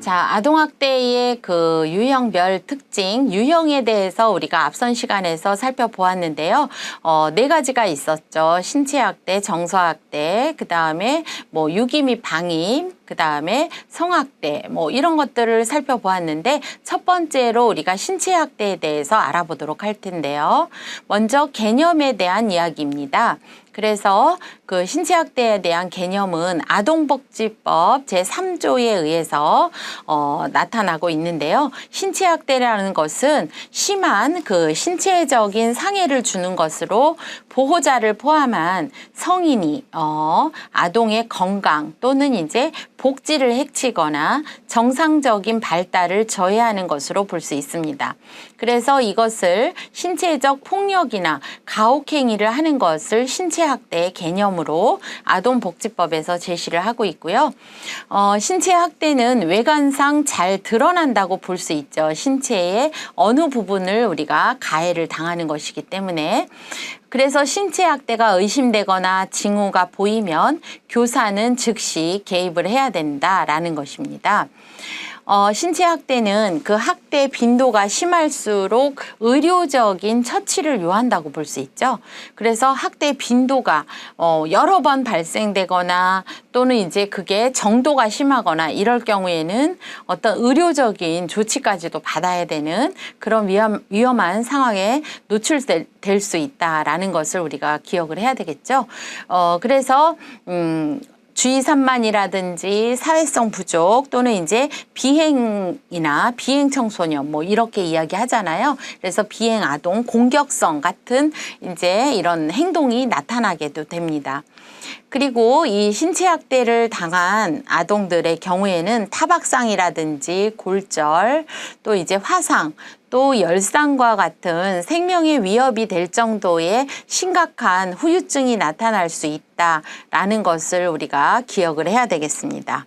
자, 아동학대의 그 유형별 특징, 유형에 대해서 우리가 앞선 시간에서 살펴보았는데요. 어, 네 가지가 있었죠. 신체학대, 정서학대, 그 다음에 뭐 유기 및 방임, 그 다음에 성학대, 뭐 이런 것들을 살펴보았는데 첫 번째로 우리가 신체학대에 대해서 알아보도록 할 텐데요. 먼저 개념에 대한 이야기입니다. 그래서 그 신체학대에 대한 개념은 아동복지법 제3조에 의해서 어, 나타나고 있는데요. 신체학대라는 것은 심한 그 신체적인 상해를 주는 것으로 보호자를 포함한 성인이 어, 아동의 건강 또는 이제 복지를 해치거나 정상적인 발달을 저해하는 것으로 볼 수 있습니다. 그래서 이것을 신체적 폭력이나 가혹행위를 하는 것을 신체학대의 개념으로 아동복지법에서 제시를 하고 있고요. 어, 신체학대는 외관상 잘 드러난다고 볼 수 있죠. 신체의 어느 부분을 우리가 가해를 당하는 것이기 때문에 그래서 신체 학대가 의심되거나 징후가 보이면 교사는 즉시 개입을 해야 된다라는 것입니다. 어, 신체 학대는 그 학대 빈도가 심할수록 의료적인 처치를 요한다고 볼 수 있죠. 그래서 학대 빈도가 어, 여러 번 발생되거나 또는 이제 그게 정도가 심하거나 이럴 경우에는 어떤 의료적인 조치까지도 받아야 되는 그런 위험, 위험한 상황에 노출될 수 있다라는 것을 우리가 기억을 해야 되겠죠. 어, 그래서, 음, 주의 산만이라든지 사회성 부족 또는 이제 비행이나 비행 청소년 뭐 이렇게 이야기하잖아요. 그래서 비행 아동 공격성 같은 이제 이런 행동이 나타나게도 됩니다. 그리고 이 신체 학대를 당한 아동들의 경우에는 타박상이라든지 골절 또 이제 화상 또 열상과 같은 생명의 위협이 될 정도의 심각한 후유증이 나타날 수 있다라는 것을 우리가 기억을 해야 되겠습니다.